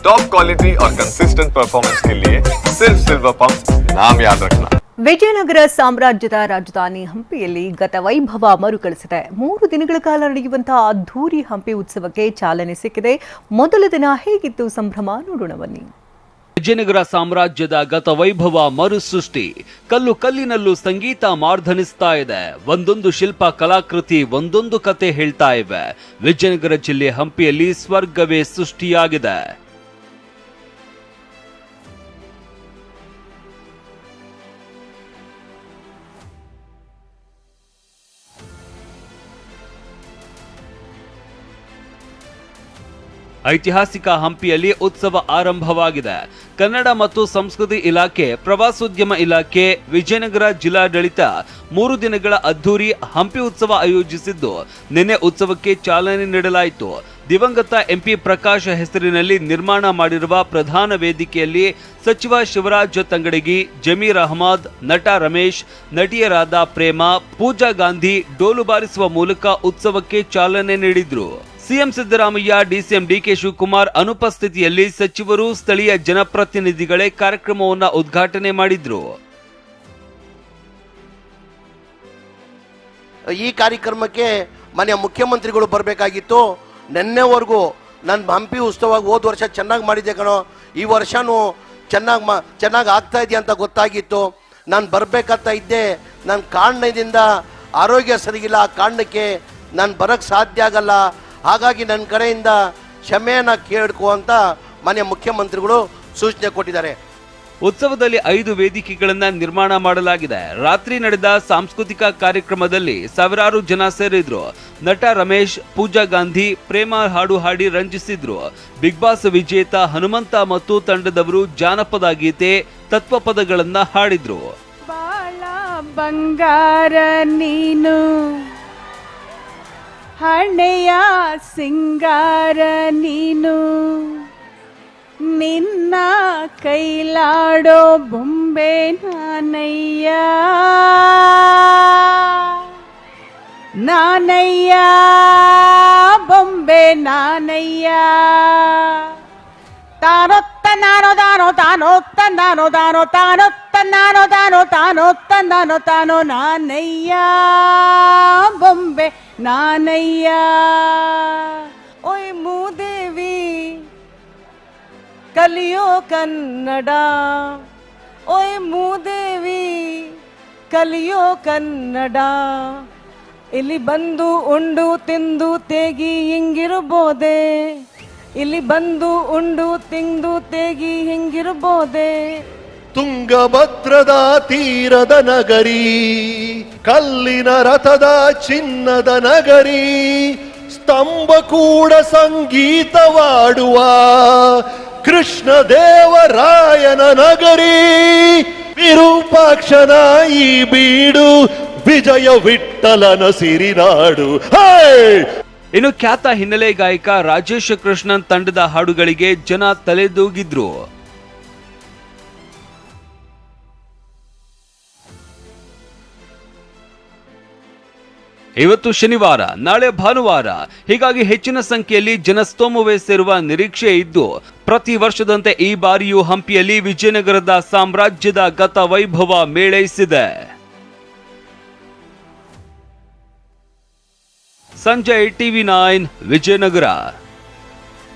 Top quality और consistent performance के लिए सिर्फ सिल्वर पंप नाम याद रखना ವಿಜಯನಗರ ಸಾಮ್ರಾಜ್ಯದ ರಾಜಧಾನಿ ಹಂಪಿಯಲ್ಲಿ ಗತ ವೈಭವ ಮರುಕಳಿಸಿದೆ ಮೂರು ದಿನಗಳ ಕಾಲ ನಡೆಯುವಂತಹ ಅದ್ಧೂರಿ ಹಂಪಿ ಉತ್ಸವಕ್ಕೆ ಚಾಲನೆ ಸಿಕ್ಕಿದೆ ಮೊದಲ ದಿನ ಹೇಗಿತ್ತು ಸಂಭ್ರಮ ನೋಡೋಣ ಬನ್ನಿ ವಿಜಯನಗರ ಸಾಮ್ರಾಜ್ಯದ ಗತ ವೈಭವ ಮರುಸೃಷ್ಟಿ ಕಲ್ಲು ಕಲ್ಲಿನಲ್ಲೂ ಸಂಗೀತ ಮಾರ್ಧನಿಸ್ತಾ ಇದೆ ಒಂದೊಂದು ಶಿಲ್ಪ ಕಲಾಕೃತಿ ಒಂದೊಂದು ಕತೆ ಹೇಳ್ತಾ ಇವೆ ವಿಜಯನಗರ ಜಿಲ್ಲೆ ಹಂಪಿಯಲ್ಲಿ ಸ್ವರ್ಗವೇ ಸೃಷ್ಟಿಯಾಗಿದೆ ಐತಿಹಾಸಿಕ ಹಂಪಿಯಲ್ಲಿ ಉತ್ಸವ ಆರಂಭವಾಗಿದೆ. ಕನ್ನಡ ಮತ್ತು ಸಂಸ್ಕೃತಿ ಇಲಾಖೆ, ಪ್ರವಾಸೋದ್ಯಮ ಇಲಾಖೆ, ವಿಜಯನಗರ ಜಿಲ್ಲಾಡಳಿತ ಮೂರು ದಿನಗಳ ಅದ್ದೂರಿ ಹಂಪಿ ಉತ್ಸವ ಆಯೋಜಿಸಿದ್ದು. ನಿನ್ನೆ ಉತ್ಸವಕ್ಕೆ ಚಾಲನೆ ನೀಡಲಾಯಿತು. ದಿವಂಗತ ಎಂಪಿ ಪ್ರಕಾಶ್ ಹೆಸರಿನಲ್ಲಿ ನಿರ್ಮಾಣ ಮಾಡಿರುವ ಪ್ರಧಾನ ವೇದಿಕೆಯಲ್ಲಿ ಸಚಿವ ಶಿವರಾಜ್ ತಂಗಡಗಿ, ಜಮೀರ್ ಅಹಮದ್, ನಟ ರಮೇಶ್, ನಟಿಯರಾದ ಪ್ರೇಮ, ಪೂಜಾ ಗಾಂಧಿ ಡೋಲು ಬಾರಿಸುವ ಮೂಲಕ ಉತ್ಸವಕ್ಕೆ ಚಾಲನೆ ನೀಡಿದ್ರು. CM Siddaramaiah, DCM DK Shivakumar ಅನುಪಸ್ಥಿತಿಯಲ್ಲಿ ಸಚಿವರು ಸ್ಥಳೀಯ ಜನಪ್ರತಿನಿಧಿಗಳೇ ಕಾರ್ಯಕ್ರಮವನ್ನು ಉದ್ಘಾಟನೆ ಮಾಡಿದ್ರು. ಈ ಕಾರ್ಯಕ್ರಮಕ್ಕೆ ಮನೆಯ ಮುಖ್ಯಮಂತ್ರಿಗಳು ಬರಬೇಕಾಗಿತ್ತು. ನಿನ್ನೆವರೆಗೂ ನನ್ನ ಹಂಪಿ ಉತ್ಸವ ಹೋದ ವರ್ಷ ಚೆನ್ನಾಗಿ ಮಾಡಿದ್ದೆ ಕಣೋ. ಈ ವರ್ಷನೂ ಚೆನ್ನಾಗಿ ಮಾ, ಚೆನ್ನಾಗಿ ಆಗ್ತಾ ಇದೆಯಾ ಅಂತ ಗೊತ್ತಾಗಿತ್ತು. ನಾನು ಬರಬೇಕಂತ ಇದ್ದೆ. ನನ್ನ ಕಾರಣದಿಂದ ಆರೋಗ್ಯ ಸರಿಗಿಲ್ಲ. ಆ ಕಾರಣಕ್ಕೆ ನಾನು ಬರೋಕ್ಕೆ ಸಾಧ್ಯ ಆಗಲ್ಲ. ಹಾಗಾಗಿ ನನ್ನ ಕಡೆಯಿಂದ ಕ್ಷಮೆಯನ್ನು ಕೇಳ್ಕೊ ಅಂತ ಮನೆಯ ಮುಖ್ಯಮಂತ್ರಿಗಳು ಸೂಚನೆ ಕೊಟ್ಟಿದ್ದಾರೆ. ಉತ್ಸವದಲ್ಲಿ ಐದು ವೇದಿಕೆಗಳನ್ನು ನಿರ್ಮಾಣ ಮಾಡಲಾಗಿದೆ. ರಾತ್ರಿ ನಡೆದ ಸಾಂಸ್ಕೃತಿಕ ಕಾರ್ಯಕ್ರಮದಲ್ಲಿ ಸಾವಿರಾರು ಜನ ಸೇರಿದ್ರು. ನಟ ರಮೇಶ್ ಪೂಜಾ ಗಾಂಧಿ ಪ್ರೇಮ ಹಾಡು ಹಾಡಿ ರಂಜಿಸಿದ್ರು. ಬಿಗ್ ಬಾಸ್ ವಿಜೇತ ಹನುಮಂತ ಮತ್ತು ತಂಡದವರು ಜಾನಪದ ಗೀತೆ ತತ್ವಪದಗಳನ್ನ ಹಾಡಿದ್ರು. ಬಾಳ ಬಂಗಾರ ನೀನು. ಹಣೆಯ ಸಿಂಗಾರ ನೀನು ನಿನ್ನ ಕೈಲಾಡೋ ಬೊಂಬೆ ನಾನಯ್ಯ ನಾನಯ್ಯ ಬೊಂಬೆ ನಾನಯ್ಯ ತಾನೊತ್ತ ನಾನೋ ತಾನೋ ತಾನು ತಂದಾನು ತಾನೋ ತಾನು ತಂದಾನು ತಾನೋ ತಾನು ತಂದಾನು ತಾನೋ ನಾನಯ್ಯ ಬೊಂಬೆ ನಾನಯ್ಯ. ಓಯ್ ಮೂದೇವಿ, ಕಲಿಯೋ ಕನ್ನಡ. ಓಯ್ ಮೂದೇವಿ, ಕಲಿಯೋ ಕನ್ನಡ. ಇಲ್ಲಿ ಬಂದು ಉಂಡು ತಿಂದು ತೇಗಿ ಹಿಂಗಿರ್ಬೋದೆ. ಇಲ್ಲಿ ಬಂದು, ಉಂಡು, ತಿಂದು, ತೇಗಿ ಹಿಂಗಿರ್ಬೋದೆ? ತುಂಗಭದ್ರದ ತೀರದ ನಗರಿ, ಕಲ್ಲಿನ ರಥದ ಚಿನ್ನದ ನಗರಿ, ಸ್ತಂಭ ಕೂಡ ಸಂಗೀತವಾಡುವ ಕೃಷ್ಣ ದೇವರಾಯನ ನಗರಿ. ವಿರೂಪಾಕ್ಷನ ಈ ಬೀಡು ವಿಜಯ ವಿಠಲನ ಸಿರಿನಾಡು. ಹೇ! ಇನ್ನು ಖ್ಯಾತ ಹಿನ್ನೆಲೆ ಗಾಯಕ ರಾಜೇಶ್ ಕೃಷ್ಣನ್ ತಂಡದ ಹಾಡುಗಳಿಗೆ ಜನ ತಲೆದೂಗಿದ್ರು. ಇವತ್ತು ಶನಿವಾರ, ನಾಳೆ ಭಾನುವಾರ, ಹೀಗಾಗಿ ಹೆಚ್ಚಿನ ಸಂಖ್ಯೆಯಲ್ಲಿ ಜನಸ್ತೋಮವೇ ಸೇರುವ ನಿರೀಕ್ಷೆ ಇದ್ದು, ಪ್ರತಿ ವರ್ಷದಂತೆ ಈ ಬಾರಿಯೂ ಹಂಪಿಯಲ್ಲಿ ವಿಜಯನಗರದ ಸಾಮ್ರಾಜ್ಯದ ಗತ ವೈಭವ ಮೇಳೈಸಿದೆ. Sanjay TV nine Vijayanagara